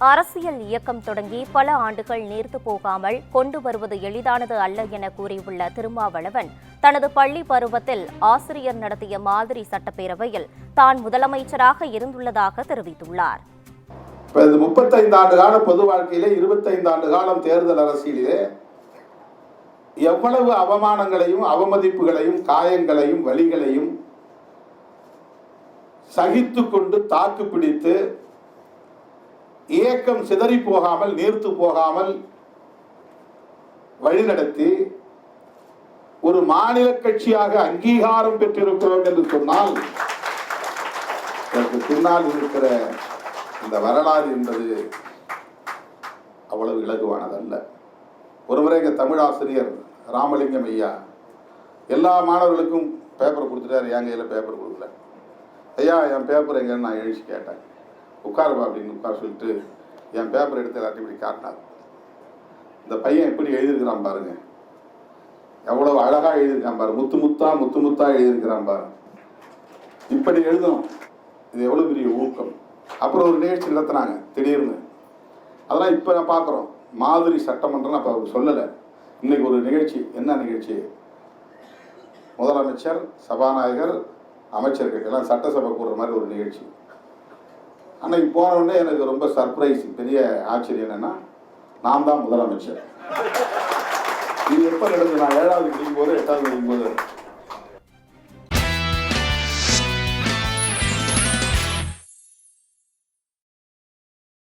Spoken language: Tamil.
அரசியல் இயக்கம் தொடங்கி பல ஆண்டுகள் நீர்த்து போகாமல் கொண்டு வருவது எளிதானது அல்ல என கூறியுள்ள திருமாவளவன் தனது பள்ளி பருவத்தில் ஆசிரியர் நடத்திய மாதிரி சட்டப்பேரவையில் தான் முதலமைச்சராக இருந்துள்ளதாக தெரிவித்துள்ளார். முப்பத்தைந்து ஆண்டு கால பொது வாழ்க்கையிலே இருபத்தைந்து ஆண்டு காலம் தேர்தல் அரசியலிலே எவ்வளவு அவமானங்களையும் அவமதிப்புகளையும் காயங்களையும் வழிகளையும் சகித்து கொண்டு தாக்கு பிடித்து இயக்கம் சிதறி போகாமல் நீர்த்து போகாமல் வழிநடத்தி ஒரு மாநில கட்சியாக அங்கீகாரம் பெற்றிருக்கிறோம் என்று சொன்னால் அதற்கு பின்னால் இருக்கிற இந்த வரலாறு என்பது அவ்வளவு இலகுவானதல்ல. ஒருமுறை எங்கள் தமிழ் ஆசிரியர் ராமலிங்கம் ஐயா எல்லா மாணவர்களுக்கும் பேப்பர் கொடுத்துட்டாரு. என் கையில் பேப்பர் கொடுக்கல. ஐயா என் பேப்பர் எங்கன்னு நான் எழுச்சி கேட்டேன். உட்காருவா அப்படின்னு உட்கார சொல்லிட்டு என் பேப்பர் எடுத்து எல்லாத்தையும் இப்படி காட்டினார். இந்த பையன் எப்படி எழுதியிருக்கிறான் பாருங்க. எவ்வளவு அழகாக எழுதியிருக்கான் பாரு. முத்து முத்தா முத்து முத்தா எழுதியிருக்கிறான் பாரு. இப்படி எழுதணும் இது எவ்வளோ பெரிய ஊக்கம். அப்புறம் ஒரு நிகழ்ச்சி நடத்துனாங்க திடீர்னு. அதெல்லாம் இப்போ நான் பார்க்குறோம். மாதிரி சட்டமன்றம் அப்போ அவர் சொல்லலை. இன்னைக்கு ஒரு நிகழ்ச்சி. என்ன நிகழ்ச்சி? முதலமைச்சர் சபாநாயகர் அமைச்சர்கள். எல்லாம் சட்டசபை கூடுற மாதிரி ஒரு நிகழ்ச்சி. அன்னைக்கு போனவுடனே எனக்கு ரொம்ப சர்ப்ரைஸ் பெரிய ஆச்சரியம் என்னன்னா நான் தான் முதலமைச்சர். இது எப்போ நடந்தது? நான் ஏழாவது படிக்கும்போது எட்டாவது படிக்கும்போது.